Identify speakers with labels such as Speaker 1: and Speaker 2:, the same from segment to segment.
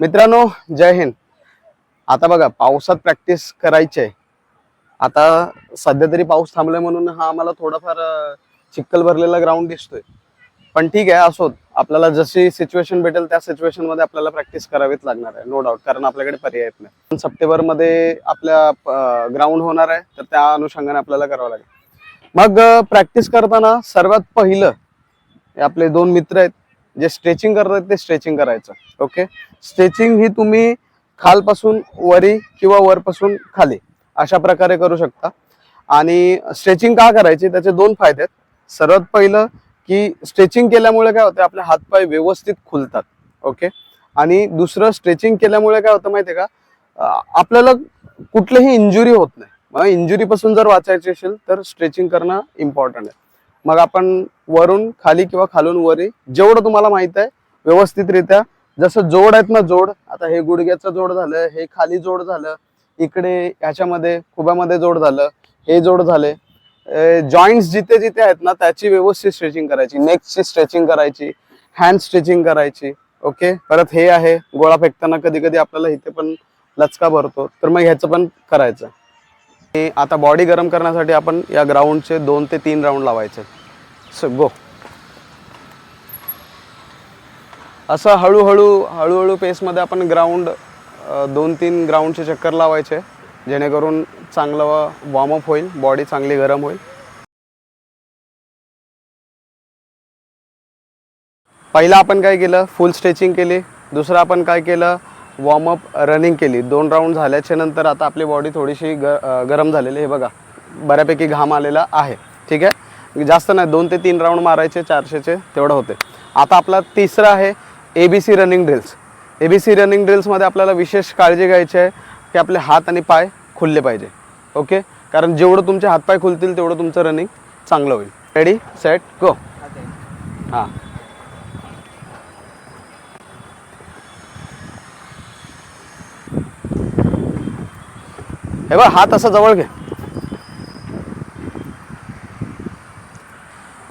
Speaker 1: मित्रांनो जय हिंद. आता बघा पावसात प्रॅक्टिस करायची आहे आता सध्या तरी पाऊस थांबलाय म्हणून हा आम्हाला थोडाफार चिक्कल चिखल भरलेला ग्राउंड दिसतोय. पण ठीक आहे असोत. आपल्याला जशी सिच्युएशन भेटेल त्या सिच्युएशनमध्ये आपल्याला प्रॅक्टिस करावीच लागणार आहे नो डाऊट कारण आपल्याकडे पर्याय येत नाही. सप्टेंबरमध्ये आपल्या ग्राउंड होणार आहे तर त्या अनुषंगाने आपल्याला करावं लागेल. मग प्रॅक्टिस करताना सर्वात पहिलं हे आपले दोन मित्र आहेत जे स्ट्रेचिंग करतात ते स्ट्रेचिंग करायचं ओके स्ट्रेचिंग ही तुम्ही खालपासून वरी किंवा वरपासून खाली अशा प्रकारे करू शकता. आणि स्ट्रेचिंग का करायची? त्याचे दोन फायदे आहेत. सर्वात पहिलं की स्ट्रेचिंग केल्यामुळे काय होतं? आपले हातपाय व्यवस्थित खुलतात ओके आणि दुसरं स्ट्रेचिंग केल्यामुळे काय होतं माहितीये का? आपल्याला कुठलीही इंजुरी होत नाही. इंजुरीपासून जर वाचायची असेल तर स्ट्रेचिंग करणं इम्पॉर्टंट आहे. मग आपण वरून खाली किंवा खालून वरी जेवढं तुम्हाला माहीत आहे व्यवस्थितरित्या जसं जोड आहेत ना जोड आता हे गुडघ्याचं जोड झालं हे खाली जोड झालं इकडे ह्याच्यामध्ये खुब्यामध्ये जोड झालं हे जोड झाले. जॉईंट्स जिथे जिथे आहेत ना त्याची व्यवस्थित स्ट्रेचिंग करायची. नेकची स्ट्रेचिंग करायची हँड स्ट्रेचिंग करायची. ओके परत हे आहे गोळा फेकताना कधी कधी आपल्याला इथे पण लचका भरतो. तर मग ह्याचं पण करायचं. आणि आता बॉडी गरम करण्यासाठी आपण या ग्राउंडचे दोन ते तीन राऊंड लावायचे. सो गो असं हळूहळू हळूहळू पेसमध्ये आपण ग्राउंड दोन तीन ग्राउंडचे चक्कर लावायचे जेणेकरून चांगलं वॉर्मअप होईल बॉडी चांगली गरम होईल. पहिला आपण काय केलं? फुल स्ट्रेचिंग केली. दुसरं आपण काय केलं? वॉर्मअप रनिंग केली. दोन राऊंड झाल्याच्यानंतर आता आपली बॉडी थोडीशी ग गरम झालेली हे बघा बऱ्यापैकी घाम आलेला आहे. ठीक आहे? जास्त नाही दोन ते तीन राऊंड मारायचे चारशेचे तेवढं होते. आता आपला तिसरा आहे A B C running drills A B C running ड्रिल्समध्ये आपल्याला विशेष काळजी घ्यायची आहे की आपले हात आणि पाय खुलले पाहिजे. ओके? कारण जेवढं तुमचे हातपाय खुलतील तेवढं तुमचं रनिंग चांगलं होईल. रेडी सेट गो हां. हे बघ हात असा जवळ घे.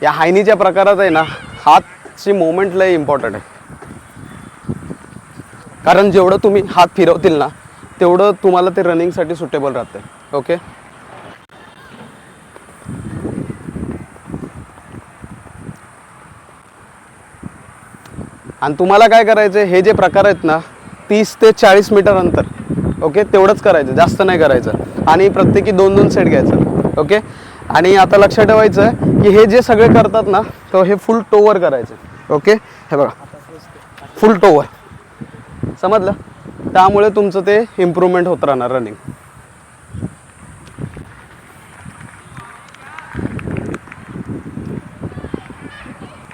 Speaker 1: या हायनीच्या प्रकारात आहे ना हातची मुवमेंट लय इम्पॉर्टंट आहे. कारण जेवढं तुम्ही हात फिरवतील ना तेवढं तुम्हाला ते रनिंगसाठी सुटेबल राहते. ओके आणि तुम्हाला काय करायचं हे जे प्रकार आहेत ना तीस ते चाळीस मीटर अंतर. ओके? तेवढंच करायचं जास्त नाही करायचं. आणि प्रत्येकी दोन दोन सेट घ्यायचं ओके? आणि आता लक्षात ठेवायचं की हे जे सगळे करतात ना तर हे फुल टोवर करायचं ओके? हे बघा. फुल टोवर समजलं? त्यामुळे तुमचं ते इम्प्रूव्हमेंट होत राहणार रनिंग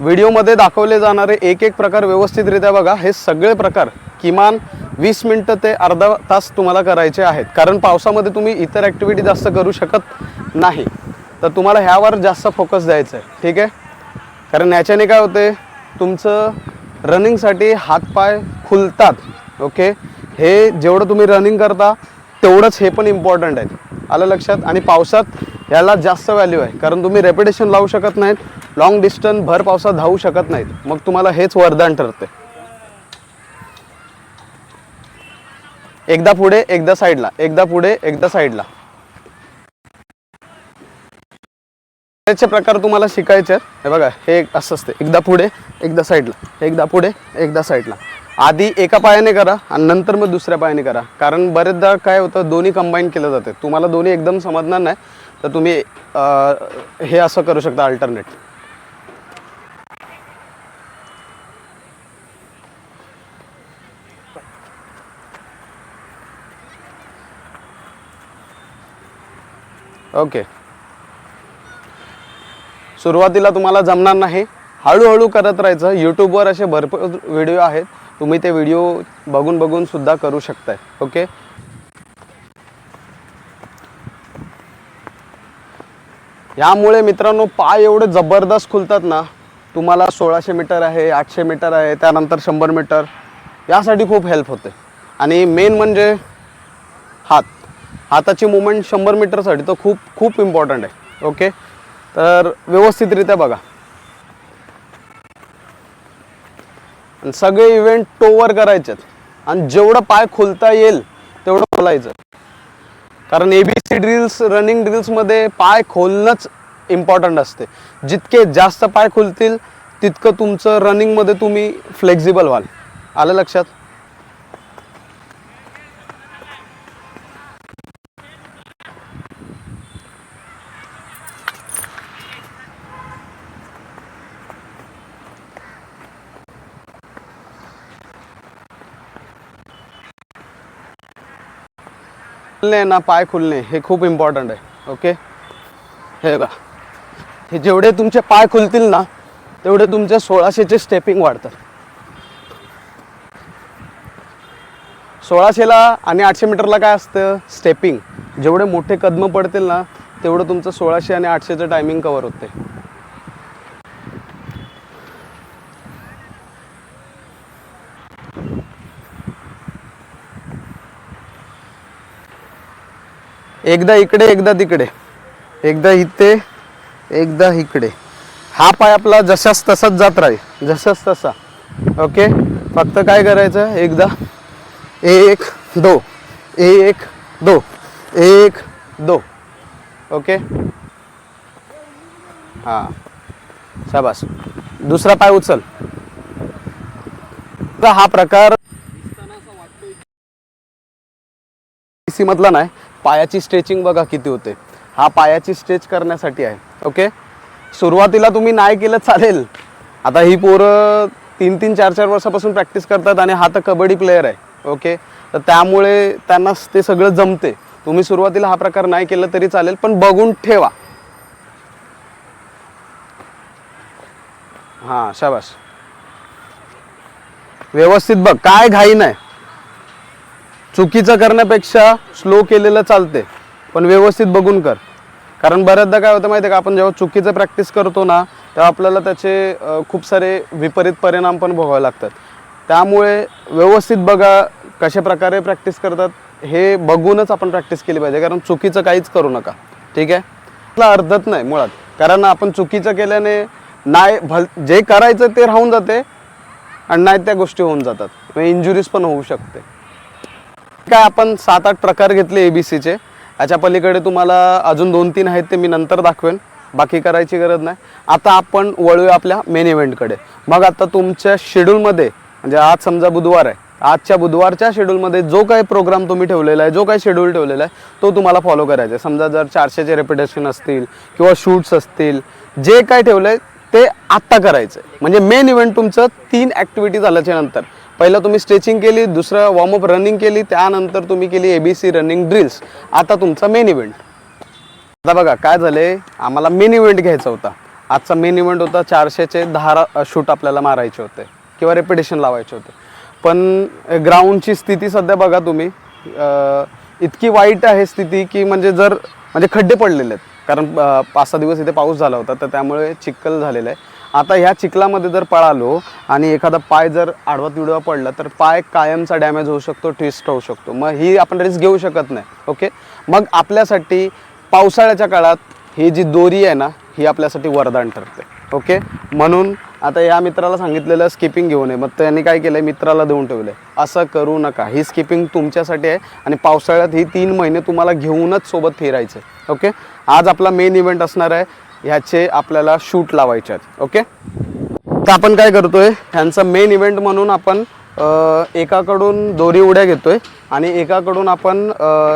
Speaker 1: व्हिडिओमध्ये दाखवले जाणारे एक एक प्रकार व्यवस्थितरित्या बघा. हे सगळे प्रकार किमान वीस मिनटं ते अर्धा तास तुम्हाला करायचे आहेत. कारण पावसामध्ये तुम्ही इतर ॲक्टिव्हिटी जास्त करू शकत नाही. तर तुम्हाला ह्यावर जास्त फोकस द्यायचं आहे. ठीक आहे? कारण याच्याने काय होते तुमचं रनिंगसाठी हातपाय खुलतात. ओके हे जेवढं तुम्ही रनिंग करता तेवढंच हे पण इम्पॉर्टंट आहे. आलं लक्षात? आणि पावसात याला जास्त व्हॅल्यू आहे. कारण तुम्ही रेपिटेशन लावू शकत नाहीत. लाँग डिस्टन्स भर पावसात धावू शकत नाहीत. मग तुम्हाला हेच वरदान ठरते एकदा पुढे एकदा साईडला. एकदा पुढे एकदा साईडला. बरेचसे प्रकार तुम्हाला शिकायचे आहेत. हे बघा हे असं असते. एकदा पुढे एकदा साईडला. एकदा पुढे एकदा साईडला. आधी एका पायाने करा आणि नंतर मग दुसऱ्या पायाने करा. कारण बरेचदा काय होतं दोन्ही कंबाईन केलं जाते. तुम्हाला दोन्ही एकदम समजणार नाही तर तुम्ही हे असं करू शकता अल्टरनेट ओके. सुरुवातीला तुम्हाला जमणार नाही. हळूहळू करत राहायचं. यूट्यूबवर असे भरपूर व्हिडिओ आहेत. तुम्ही ते व्हिडिओ बघून बघून सुद्धा करू शकताय. ओके? यामुळे मित्रांनो पाय एवढे जबरदस्त खुलतात ना तुम्हाला सोळाशे मीटर आहे आठशे मीटर आहे त्यानंतर शंभर मीटर यासाठी खूप हेल्प होते. आणि मेन म्हणजे हात. हाताची मुवमेंट शंभर मीटरसाठी तर खूप खूप इम्पॉर्टंट आहे. ओके तर व्यवस्थितरित्या बघा. आणि सगळे इव्हेंट टोवर करायचे आहेत. आणि जेवढं पाय खोलता येईल तेवढं खोलायचं कारण एबीसी ड्रिल्स रनिंग ड्रिल्समध्ये पाय खोलणंच इम्पॉर्टंट असते. जितके जास्त पाय खुलतील तितकं तुमचं रनिंगमध्ये तुम्ही फ्लेक्झिबल व्हाल. आलं लक्षात? खुलणे ना पाय खुलणे हे खूप इम्पॉर्टंट आहे ओके हे बघा. हे जेवढे तुमचे पाय खुलतील ना तेवढे तुमचे सोळाशेचे स्टेपिंग वाढतात. सोळाशेला आणि आठशे मीटरला काय असतं? स्टेपिंग जेवढे मोठे कदम पडतील ना तेवढं तुमचं सोळाशे आणि आठशेचं टायमिंग कवर होते. एकदा इकडे एकदा तिकडे. एकदा इथे एकदा इकडे. हा पाय आपला जसाच तसाच जात राहील. जसाच तसा. ओके? फक्त काय करायचं? एकदा. एक दो. एक दो. एक दो. ओके? हां. शाबास. दुसरा पाय उचल. तर हा प्रकार. सी मधला नाही. पायाची स्ट्रेचिंग बघा किती होते. हा पायाची स्ट्रेच करण्यासाठी आहे. ओके सुरुवातीला तुम्ही नाही केलं चालेल. आता ही पोरं तीन तीन चार चार वर्षापासून प्रॅक्टिस करतात आणि हा तर कबड्डी प्लेअर आहे. ओके तर त्यामुळे त्यांना ते सगळं जमते. तुम्ही सुरुवातीला हा प्रकार नाही केलं तरी चालेल पण बघून ठेवा. हां शाबास. व्यवस्थित बघ काय घाई नाही. चुकीचं करण्यापेक्षा स्लो केलेलं चालते पण व्यवस्थित बघून कर. कारण बऱ्याचदा काय होतं माहिती आहे का आपण जेव्हा चुकीचं प्रॅक्टिस करतो ना तेव्हा आपल्याला त्याचे खूप सारे विपरीत परिणाम पण भोगावे लागतात. त्यामुळे व्यवस्थित बघा कशा प्रकारे प्रॅक्टिस करतात हे बघूनच आपण प्रॅक्टिस केली पाहिजे. कारण चुकीचं काहीच करू नका. ठीक आहे? आपला अर्धत नाही मुळात. कारण आपण चुकीचं केल्याने नाही भल जे करायचं ते राहून जाते आणि नाही त्या गोष्टी होऊन जातात. म्हणजे इंजुरीज पण होऊ शकते. काय आपण सात आठ प्रकार घेतले एबीसीचे याच्या पलीकडे तुम्हाला अजून दोन तीन आहेत ते मी नंतर दाखवेन. बाकी करायची गरज नाही. आता आपण वळूया आपल्या मेन इव्हेंटकडे मग आता तुमच्या शेड्यूलमध्ये म्हणजे आज समजा बुधवार आहे. आजच्या बुधवारच्या शेड्यूलमध्ये जो काही प्रोग्राम तुम्ही ठेवलेला आहे जो काही शेड्यूल ठेवलेला आहे तो तुम्हाला फॉलो करायचा आहे. समजा जर चारशेचे रेपिटेशन असतील किंवा शूट्स असतील जे काय ठेवलं आहे ते आत्ता करायचं आहे म्हणजे मेन इव्हेंट तुमचं तीन ॲक्टिव्हिटी झाल्याच्यानंतर. पहिलं तुम्ही स्ट्रेचिंग केली दुसरं वॉर्मअप रनिंग केली त्यानंतर तुम्ही केली A B C running drills आता तुमचा मेन इव्हेंट आता बघा काय झाले आम्हाला मेन इव्हेंट घ्यायचा होता. आजचा मेन इव्हेंट होता चारशेचे दहा शूट आपल्याला मारायचे होते किंवा रेपिटेशन लावायचे होते. पण ग्राउंडची स्थिती सध्या बघा तुम्ही. इतकी वाईट आहे स्थिती की म्हणजे जर म्हणजे खड्डे पडलेले आहेत. कारण पाच सहा दिवस इथे पाऊस झाला होता तर त्यामुळे चिखल झालेला आहे. आता ह्या चिखलामध्ये जर पळालो आणि एखादा पाय जर आडवा तिडवा पडला तर पाय कायमचा डॅमेज होऊ शकतो ट्विस्ट होऊ शकतो. मग ही आपण रिस्क घेऊ शकत नाही ओके? मग आपल्यासाठी पावसाळ्याच्या काळात ही जी दोरी आहे ना ही आपल्यासाठी वरदान ठरते ओके? म्हणून आता या मित्राला सांगितलेलं स्किपिंग घेऊ नये. मग त्यांनी काय केलंय? मित्राला देऊन आहे असं करू नका. ही स्किपिंग तुमच्यासाठी आहे आणि पावसाळ्यात ही तीन महिने तुम्हाला घेऊनच सोबत फिरायचं ओके? आज आपला मेन इव्हेंट असणार आहे ह्याचे आपल्याला शूट लावायचे आहेत ओके तर आपण काय करतोय ह्यांचा मेन इव्हेंट म्हणून आपण एकाकडून दोरी उड्या घेतोय आणि एकाकडून आपण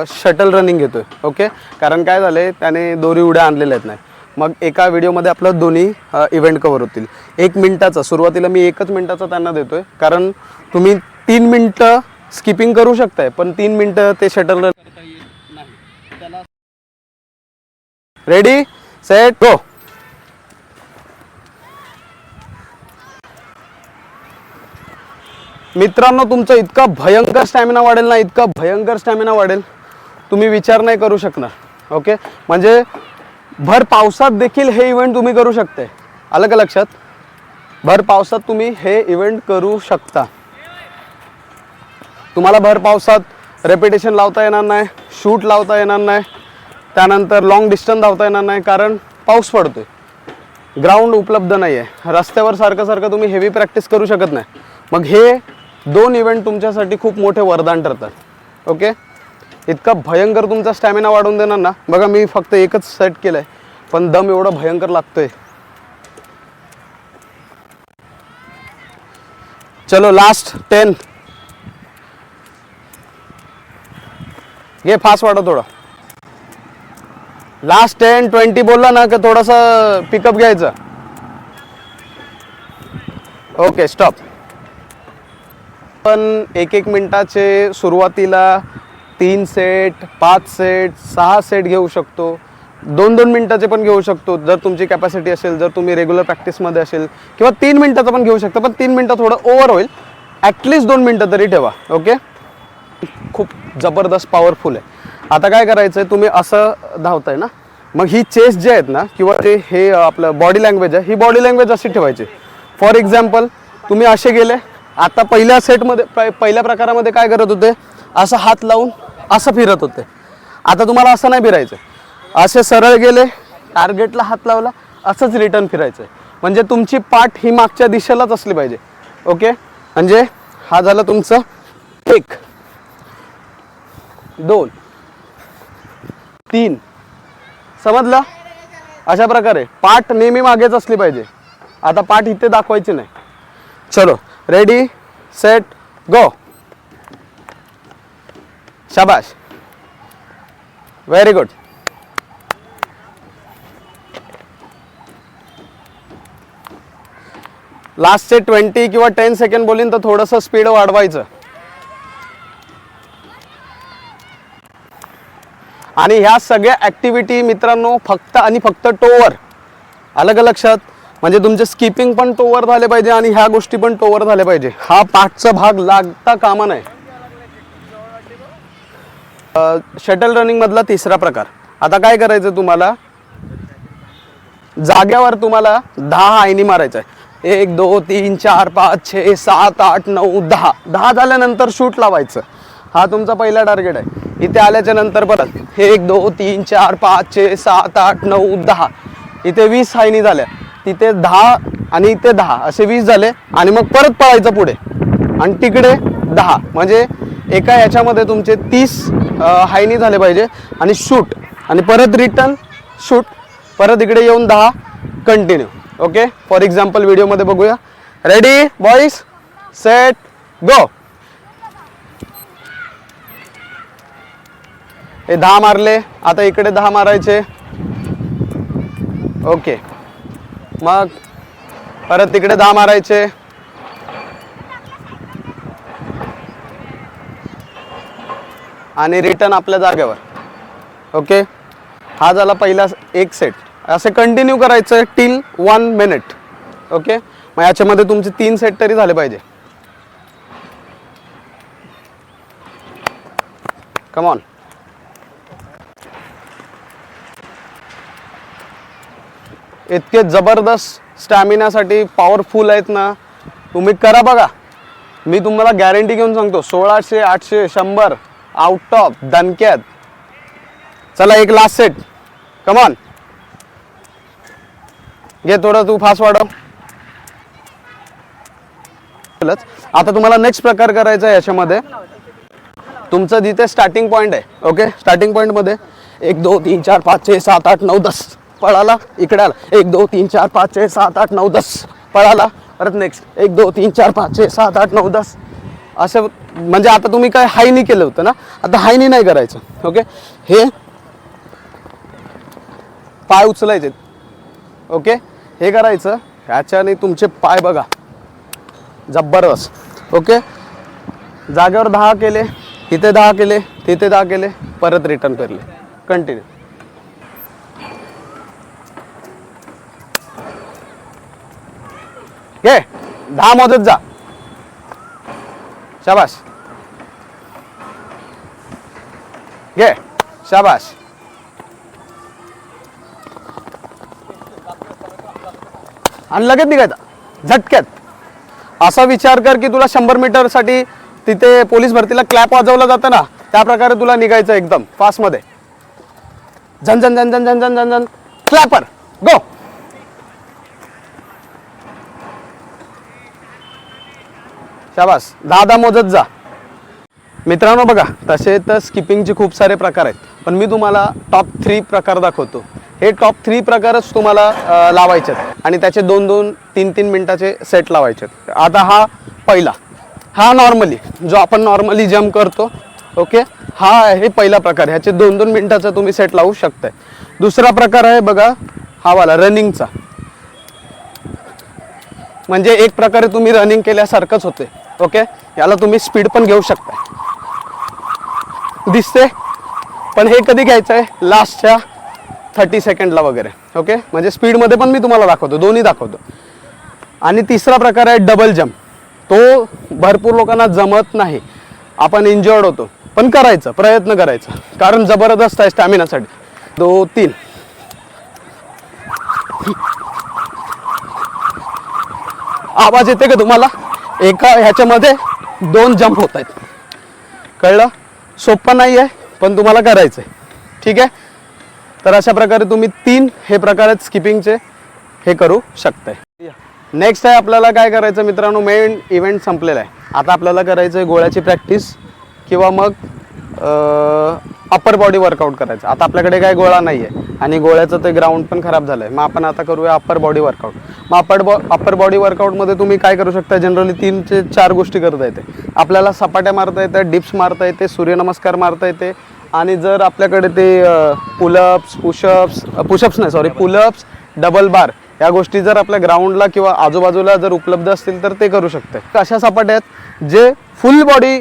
Speaker 1: शटल रनिंग घेतोय ओके कारण काय झालंय त्याने दोरी उड्या आणलेल्या आहेत नाही. मग एका व्हिडिओमध्ये आपलं दोन्ही इव्हेंट कव्हर होतील. एक मिनिटाचा सुरुवातीला मी एकच मिनिटाचा त्यांना देतोय कारण तुम्ही तीन मिनटं स्किपिंग करू शकताय पण तीन मिनटं ते शटल रेडी सेट गो मित्रांनो तुमचा इतका भयंकर स्टॅमिना वाढेल ना इतका भयंकर स्टॅमिना वाढेल तुम्ही विचार नाही करू शकणार ओके म्हणजे भर पावसात देखील हे इव्हेंट तुम्ही करू शकते. आलं का लक्षात? भर पावसात तुम्ही हे इव्हेंट करू शकता. तुम्हाला भर पावसात रेपिटेशन लावता येणार नाही शूट लावता येणार नाही त्यानंतर लॉंग डिस्टन्स धावता येणार नाही कारण पाऊस पडतोय. ग्राउंड उपलब्ध नाही आहे रस्त्यावर सारखं सारखं तुम्ही हेवी प्रॅक्टिस करू शकत नाही. मग हे दोन इव्हेंट तुमच्यासाठी खूप मोठे वरदान ठरतात. ओके इतका भयंकर तुमचा स्टॅमिना वाढवून देणार ना. बघा मी फक्त एकच सेट केलंय. पण दम एवढा भयंकर लागतोय. चलो लास्ट टेन घे फास्ट वाढव थोडं. लास्ट टेन ट्वेंटी बोलला ना का थोडासा पिकअप घ्यायचं. ओके स्टॉप पण एक एक मिनटाचे सुरुवातीला तीन सेट पाच सेट सहा सेट घेऊ शकतो. दोन दोन मिनटाचे पण घेऊ शकतो. जर तुमची कॅपॅसिटी असेल जर तुम्ही रेग्युलर प्रॅक्टिसमध्ये असेल किंवा तीन मिनटाचं पण घेऊ शकता पण तीन मिनटं थोडं ओव्हर होईल. ॲटलिस्ट दोन मिनटं तरी ठेवा ओके खूप जबरदस्त पॉवरफुल आहे. आता काय करायचं आहे तुम्ही असं धावताय ना? मग ही चेस्ट जे आहेत ना किंवा जे हे आपलं बॉडी लँग्वेज आहे ही बॉडी लँग्वेज अशी ठेवायची. फॉर एक्झाम्पल तुम्ही असे गेले आता पहिल्या सेटमध्ये पहिल्या प्रकारामध्ये काय करत होते? असं हात लावून असं फिरत होते. आता तुम्हाला असं नाही फिरायचं असे सरळ गेले टार्गेटला हात लावला असंच रिटर्न फिरायचं म्हणजे तुमची पाठ ही मागच्या दिशेलाच असली पाहिजे. ओके? म्हणजे हा झालं तुमचं एक दोन. तीन. समजलं? अशा प्रकारे. पाठ नेहमी मागेच असली पाहिजे. आता पाठ इथे दाखवायची नाही. चलो. रेडी सेट गो शाबाश व्हेरी गुड लास्टचे ट्वेंटी किंवा टेन सेकंड बोलीन तर थोडंसं स्पीड वाढवायचं. आणि ह्या सगळ्या ॲक्टिव्हिटी मित्रांनो फक्त आणि फक्त टोवर अलग लक्षात. म्हणजे तुमचे स्किपिंग पण टोवर झाले पाहिजे आणि ह्या गोष्टी पण टोवर झाल्या पाहिजे. हा पाठचा भाग लागता कामा नये. शटल रनिंगमधला तिसरा प्रकार. आता काय करायचं तुम्हाला? जाग्यावर तुम्हाला दहा आयनी मारायचं आहे एक दोन तीन चार पाच छे सात आठ नऊ दहा. दहा झाल्यानंतर शूट लावायचं. हा तुमचा पहिला टार्गेट आहे. इथे आल्याच्यानंतर परत एक दोन तीन चार पाच छे सात आठ नऊ दहा. इथे वीस हायनी झाल्या. तिथे दहा आणि इथे दहा. असे वीस झाले आणि मग परत पळायचं पुढे. आणि तिकडे दहा. म्हणजे एका याच्यामध्ये तुमचे तीस हायनी झाले पाहिजे. आणि शूट. आणि परत रिटर्न शूट. परत इकडे येऊन दहा. कंटिन्यू. ओके? फॉर एक्झाम्पल व्हिडिओमध्ये बघूया. रेडी बॉईस सेट गो हे दहा मारले आता इकडे दहा मारायचे. ओके. मग परत तिकडे दहा मारायचे. आणि रिटर्न आपल्या जागेवर. ओके? हा झाला पहिला एक सेट असे कंटिन्यू करायचं टिल वन मिनिट ओके? मग याच्यामध्ये तुमचे तीन सेट तरी झाले पाहिजे. कमॉन इतके जबरदस्त स्टॅमिनासाठी पॉवरफुल आहेत ना. तुम्ही करा बघा. मी तुम्हाला गॅरंटी घेऊन सांगतो सोळाशे आठशे शंभर आउट ऑफ दणक्यात. चला एक लास्ट सेट कमॉन घे थोडं तू फास्ट वाढव. आता तुम्हाला नेक्स्ट प्रकार करायचा आहे याच्यामध्ये. तुमचं जिथे स्टार्टिंग पॉईंट आहे ओके स्टार्टिंग पॉईंटमध्ये एक दोन तीन चार पाच छे सात आठ नऊ दस. पळाला इकडे आला. एक दोन तीन चार पाच छे सात आठ नऊ दस. पळाला. परत नेक्स्ट एक दोन तीन चार पाच छे सात आठ नऊ दस. असं म्हणजे आता तुम्ही काय हायनी केलं होतं ना? आता हायनी नाही करायचं. ओके? हे पाय उचलायचे. ओके? हे करायचं. ह्याच्याने तुमचे पाय बघा. जबरदस्त. ओके? जागेवर दहा केले. तिथे दहा केले. तिथे दहा केले. परत रिटर्न करले कंटिन्यू घे. दहा मोदत जा. शाबास. घे. शाबास. आणि लगेच निघायचा झटक्यात. असा विचार कर की तुला शंभर मीटरसाठी तिथे पोलीस भरतीला क्लॅप वाजवला जातं ना त्या प्रकारे तुला निघायचं एकदम फास्टमध्ये. झन झन झन झन झन झन झन झन. क्लॅपर गो शाबास. दहा दहा मोजत जा. मित्रांनो बघा तसे तर स्किपिंगचे खूप सारे प्रकार आहेत. पण मी तुम्हाला टॉप थ्री प्रकार दाखवतो. हे टॉप थ्री प्रकारच तुम्हाला लावायचेत. लावायचे आहेत आणि त्याचे दोन दोन तीन तीन मिनटाचे सेट लावायचे आहेत आता हा पहिला. हा नॉर्मली जो आपण नॉर्मली जम्प करतो ओके हा आहे पहिला प्रकार. ह्याचे दोन दोन मिनटाचा तुम्ही सेट लावू शकताय. दुसरा प्रकार आहे बघा हा वाला रनिंगचा म्हणजे एक प्रकारे तुम्ही रनिंग केल्यासारखंच होते ओके? याला तुम्ही स्पीड पण घेऊ शकता दिसते? पण हे कधी घ्यायचं आहे लास्टच्या थर्टी सेकंडला वगैरे. ओके? म्हणजे स्पीडमध्ये पण मी तुम्हाला दाखवतो. दोन्ही दाखवतो. आणि तिसरा प्रकार आहे डबल जम्प तो भरपूर लोकांना जमत नाही. आपण इंजर्ड होतो. पण करायचं प्रयत्न करायचा. कारण जबरदस्त आहे स्टॅमिनासाठी दो तीन. आवाज येते का तुम्हाला? एका ह्याच्यामध्ये दोन जंप होत आहेत. कळलं? सोपं नाही आहे पण तुम्हाला करायचं आहे. ठीक आहे? तर अशा प्रकारे तुम्ही तीन हे प्रकार आहेत स्किपिंगचे हे करू शकताय. नेक्स्ट आहे आपल्याला काय करायचं मित्रांनो? मेन इव्हेंट संपलेला आहे. आता आपल्याला करायचं आहे गोळ्याची प्रॅक्टिस किंवा मग अप्पर बॉडी वर्कआउट करायचं. आता आपल्याकडे काय गोळा नाही आहे आणि गोळ्याचं ते ग्राउंड पण खराब झालं आहे मग आपण आता करूया अप्पर बॉडी वर्कआउट मग अप्पर बॉ अप्पर बॉडी वर्कआउटमध्ये तुम्ही काय करू शकता? जनरली तीन ते चार गोष्टी करता येते. आपल्याला सपाट्या मारता येतात डिप्स मारता येते सूर्यनमस्कार मारता येते आणि जर आपल्याकडे ते pull ups push ups push ups नाही sorry pull ups double bar या गोष्टी जर आपल्या ग्राउंडला किंवा आजूबाजूला जर उपलब्ध असतील तर ते करू शकते. अशा सपाट्या आहेत जे फुल बॉडी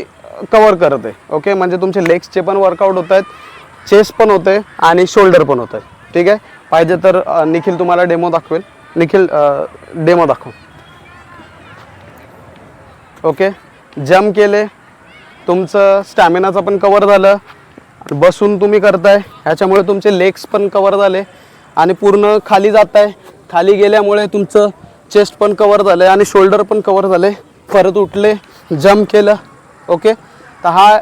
Speaker 1: कवर करत आहे. ओके म्हणजे तुमचे लेग्सचे पण वर्कआउट होत आहेत चेस्ट पण होते आणि शोल्डर पण होत आहे. ठीक आहे? पाहिजे तर निखिल तुम्हाला डेमो दाखवेल. निखिल डेमो दाखव. ओके जम्प केले. तुमचं स्टॅमिनाचं पण कवर झालं. बसून तुम्ही करताय. ह्याच्यामुळे तुमचे लेग्स पण कवर झाले. आणि पूर्ण खाली जात आहे खाली गेल्यामुळे तुमचं चेस्ट पण कवर झालं आणि शोल्डर पण कवर झाले परत उठले. जम्प केलं. ओके तर हा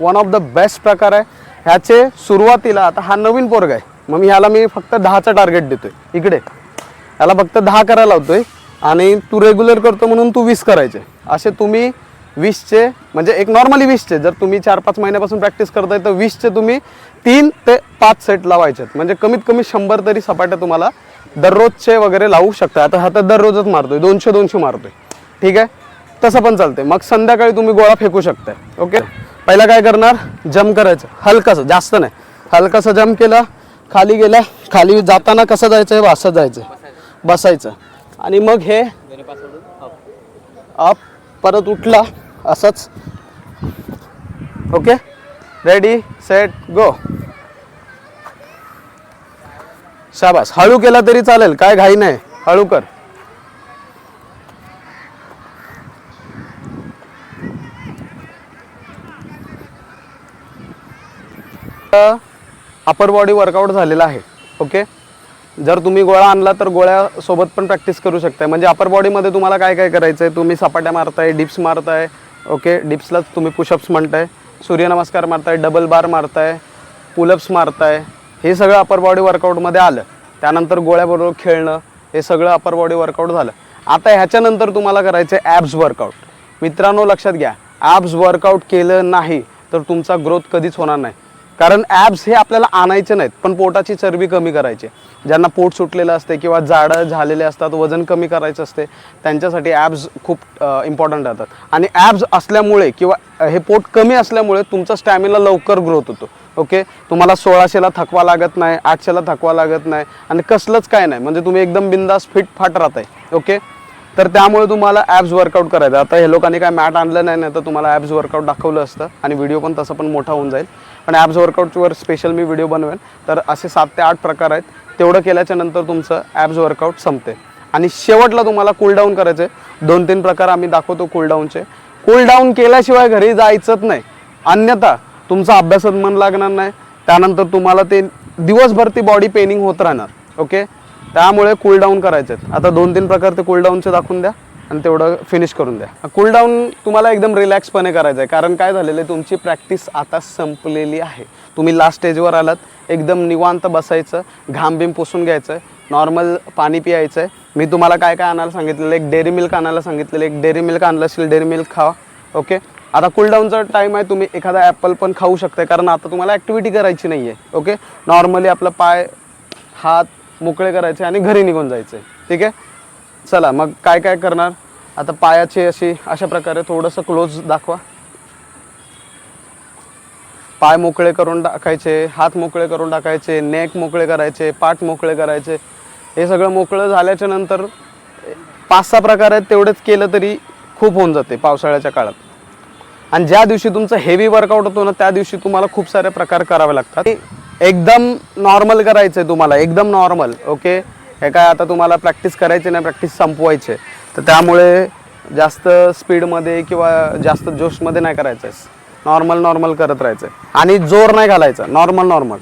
Speaker 1: वन ऑफ द बेस्ट प्रकार आहे. ह्याचे सुरुवातीला आता हा नवीन पोरग आहे. मग मी ह्याला मी फक्त दहाचं टार्गेट देतोय. इकडे. याला फक्त दहा करायला लावतोय. आणि तू रेग्युलर करतो म्हणून तू वीस करायचे. असे तुम्ही वीसचे म्हणजे एक नॉर्मली वीसचे. जर तुम्ही चार पाच महिन्यापासून प्रॅक्टिस करताय तर वीसचे तुम्ही तीन ते पाच सेट लावायचे म्हणजे कमीत कमी शंभर तरी सपाट्या तुम्हाला दररोजचे वगैरे लावू शकता. आता हा तर दररोजच मारतोय. दोनशे दोनशे मारतोय. ठीक आहे? तसं पण चालतंय. मग संध्याकाळी तुम्ही गोळा फेकू शकताय. ओके पहिला काय करणार? जम करायचं. हलकंसं जास्त नाही. हलकंसं जम केलं खाली गेला खाली जाताना कसं जायचं आहे असं जायचं बसायचं. आणि मग हे अप परत उठला. असंच. ओके रेडी सेट गो शाबास. हळू केला तरी चालेल. काय घाई नाही. हळू कर. अपर बॉडी वर्कआउट झालेला आहे ओके जर तुम्ही गोळा आणला तर गोळ्यासोबत पण प्रॅक्टिस करू शकताय. म्हणजे अपर बॉडीमध्ये तुम्हाला काय काय करायचं आहे तुम्ही सपाट्या मारताय डिप्स मारताय ओके डिप्सलाच तुम्ही पुशअप्स म्हणताय. सूर्यनमस्कार मारताय डबल बार मारताय पुलअप्स मारताय. हे सगळं अपर बॉडी वर्कआउटमध्ये आलं. त्यानंतर गोळ्याबरोबर खेळणं हे सगळं अपर बॉडी वर्कआउट झालं. आता ह्याच्यानंतर तुम्हाला करायचं आहे ॲब्स वर्कआउट मित्रांनो लक्षात घ्या. ॲब्स वर्कआउट केलं नाही तर तुमचा ग्रोथ कधीच होणार नाही. कारण ॲब्स हे आपल्याला आणायचे नाहीत पण पोटाची चरबी कमी करायची. ज्यांना पोट सुटलेलं असते किंवा जाडं झालेले असतात वजन कमी करायचं असते त्यांच्यासाठी ॲब्स खूप इम्पॉर्टंट राहतात. आणि ॲब्स असल्यामुळे किंवा हे पोट कमी असल्यामुळे तुमचा स्टॅमिना लवकर ग्रोथ होतो. ओके? तुम्हाला सोळाशेला थकवा लागत नाही आठशेला थकवा लागत नाही आणि कसलंच काय नाही. म्हणजे तुम्ही एकदम बिंदास फिट फाट राहताय. ओके? तर त्यामुळे तुम्हाला ॲब्स वर्कआउट करायचं. आता हे लोकांनी काय मॅट आणलं नाही नाही तर तुम्हाला ॲब्स वर्कआउट दाखवलं असतं आणि व्हिडिओ पण तसं पण मोठा होऊन जाईल. पण ॲब्स वर्कआउटवर स्पेशल मी व्हिडिओ बनवेन. तर असे सात ते आठ प्रकार आहेत. तेवढं केल्याच्यानंतर तुमचं ॲब्स वर्कआउट संपते. आणि शेवटला तुम्हाला कूलडाऊन करायचं आहे दोन तीन प्रकार आम्ही दाखवतो कूलडाऊनचे कूलडाऊन केल्याशिवाय घरी जायचंच नाही. अन्यथा तुमचा अभ्यासात मन लागणार नाही. त्यानंतर तुम्हाला ते दिवसभर ती बॉडी पेनिंग होत राहणार. ओके त्यामुळे कूलडाऊन करायचे आहेत आता दोन तीन प्रकार ते कूलडाऊनचे दाखवून द्या. आणि तेवढं फिनिश करून द्या. कूलडाऊन तुम्हाला एकदम रिलॅक्सपणे करायचं आहे कारण काय झालेलं आहे तुमची प्रॅक्टिस आता संपलेली आहे. तुम्ही लास्ट स्टेजवर आलात एकदम निवांत बसायचं घाम बिम पुसून घ्यायचं नॉर्मल पाणी प्यायचं आहे मी तुम्हाला काय काय आणायला सांगितलेलं एक डेअरी मिल्क आणायला सांगितलेलं एक डेअरी मिल्क आणलं असेल डेअरी मिल्क खावा ओके आता कूलडाऊनचा टाईम आहे तुम्ही एखादा ॲपल पण खाऊ शकता कारण आता तुम्हाला ॲक्टिव्हिटी करायची नाही आहे ओके नॉर्मली आपलं पाय हात मोकळे करायचे आणि घरी निघून जायचं आहे ठीक आहे? चला मग काय काय करणार? आता पायाची अशी अशा प्रकारे थोडंसं क्लोज दाखवा. पाय मोकळे करून टाकायचे हात मोकळे करून टाकायचे नेक मोकळे करायचे पाठ मोकळे करायचे. हे सगळं मोकळं झाल्याच्यानंतर पाच सहा प्रकार आहेत तेवढेच केलं तरी खूप होऊन जाते पावसाळ्याच्या काळात. आणि ज्या दिवशी तुमचं हेवी वर्कआउट होतो ना त्या दिवशी तुम्हाला खूप सारे प्रकार करावे लागतात. एकदम नॉर्मल करायचं आहे तुम्हाला एकदम नॉर्मल ओके हे काय आता तुम्हाला प्रॅक्टिस करायची नाही प्रॅक्टिस संपवायची. आहे. तर त्यामुळे जास्त स्पीडमध्ये किंवा जास्त जोशमध्ये नाही करायचं आहे नॉर्मल नॉर्मल करत राहायचं आहे. आणि जोर नाही घालायचा. नॉर्मल नॉर्मल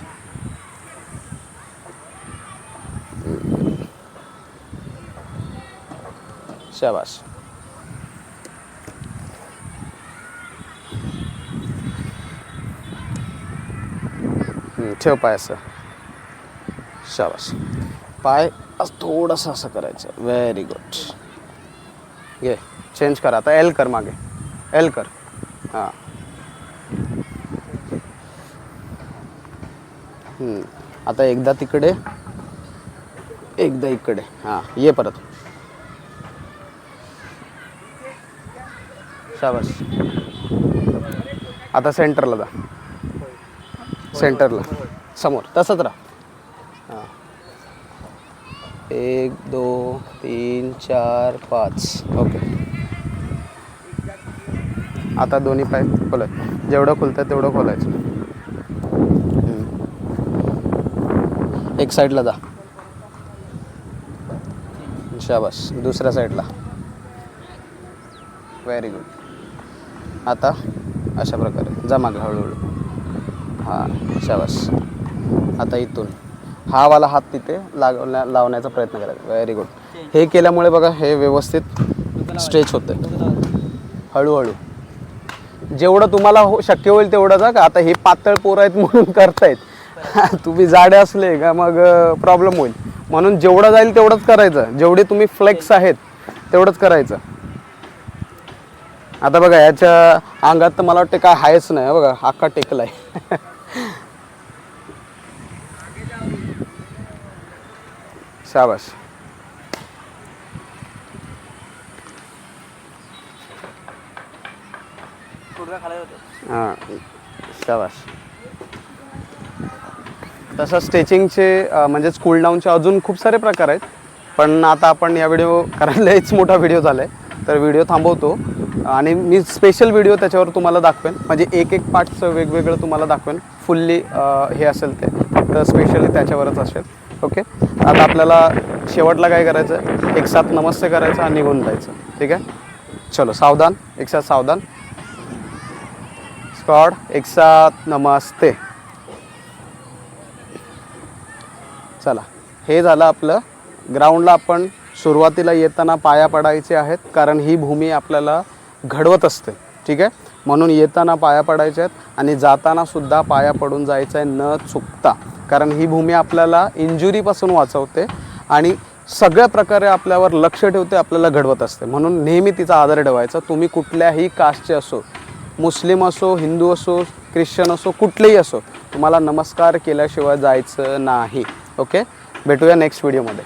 Speaker 1: शाबाश ठेव पाय असं. शाबाश पाय. असं थोडंसं असं करायचं व्हेरी गुड घे चेंज कर आता. एल कर मागे. एल कर. हां. आता एकदा तिकडे एकदा इकडे. हां ये परत. शाबास. आता सेंटरला जा. सेंटरला समोर. तसंच राहा. एक दो तीन चार पाच. ओके. आता दोन्ही पाय खोलाय जेवढं खुलतं तेवढं खोलायचं. एक साईडला जा. शाबास. दुसऱ्या साईडला व्हेरी गुड आता अशा प्रकारे. जा हळूहळू. हां शाबास. आता इथून. हा वाला हात तिथे लागवण्या लावण्याचा प्रयत्न करायचा व्हेरी गुड हे केल्यामुळे बघा हे व्यवस्थित स्ट्रेच होतं हळूहळू. जेवढं तुम्हाला हो शक्य होईल तेवढं जा का आता हे पातळ पोरं आहेत म्हणून करतायत. तुम्ही जाडे असले का मग प्रॉब्लेम होईल. म्हणून जेवढं जाईल तेवढंच करायचं. जेवढे तुम्ही फ्लेक्स आहेत तेवढंच करायचं. आता बघा याच्या अंगात तर मला वाटतं काय आहेच नाही हो बघा अख्खा टेकलाय. शाबाश हां तसं स्टेचिंगचे अं, म्हणजेच कूल डाऊनचे अजून खूप सारे प्रकार आहेत. पण आता आपण या व्हिडिओ कारण लयच मोठा व्हिडिओ झाला आहे तर व्हिडिओ थांबवतो. आणि मी स्पेशल व्हिडिओ त्याच्यावर तुम्हाला दाखवेन. म्हणजे एक एक पार्टचं वेगवेगळं तुम्हाला दाखवेन. फुल्ली हे असेल ते. फक्त स्पेशली त्याच्यावरच असेल. ओके? आता आपल्याला शेवटला काय करायचं? एक साथ नमस्ते करायचं आणि निघून जायचं. ठीक आहे? चलो सावधान एक साथ सावधान. स्कॉड एक साथ नमस्ते. चला हे झालं आपलं. ग्राउंडला आपण सुरुवातीला येताना पाया पडायचे आहेत कारण ही भूमी आपल्याला घडवत असते. ठीक आहे? म्हणून येताना पाया पडायचे आहेत आणि जाताना सुद्धा पाया पडून जायचं आहे न चुकता. कारण ही भूमी आपल्याला इंजुरीपासून वाचवते आणि सगळ्या प्रकारे आपल्यावर लक्ष ठेवते आपल्याला घडवत असते. म्हणून नेहमी तिचा आदर ठेवायचा. तुम्ही कुठल्याही कास्टचे असो मुस्लिम असो हिंदू असो ख्रिश्चन असो कुठलेही असो तुम्हाला नमस्कार केल्याशिवाय जायचं नाही. ओके? भेटूया नेक्स्ट व्हिडिओमध्ये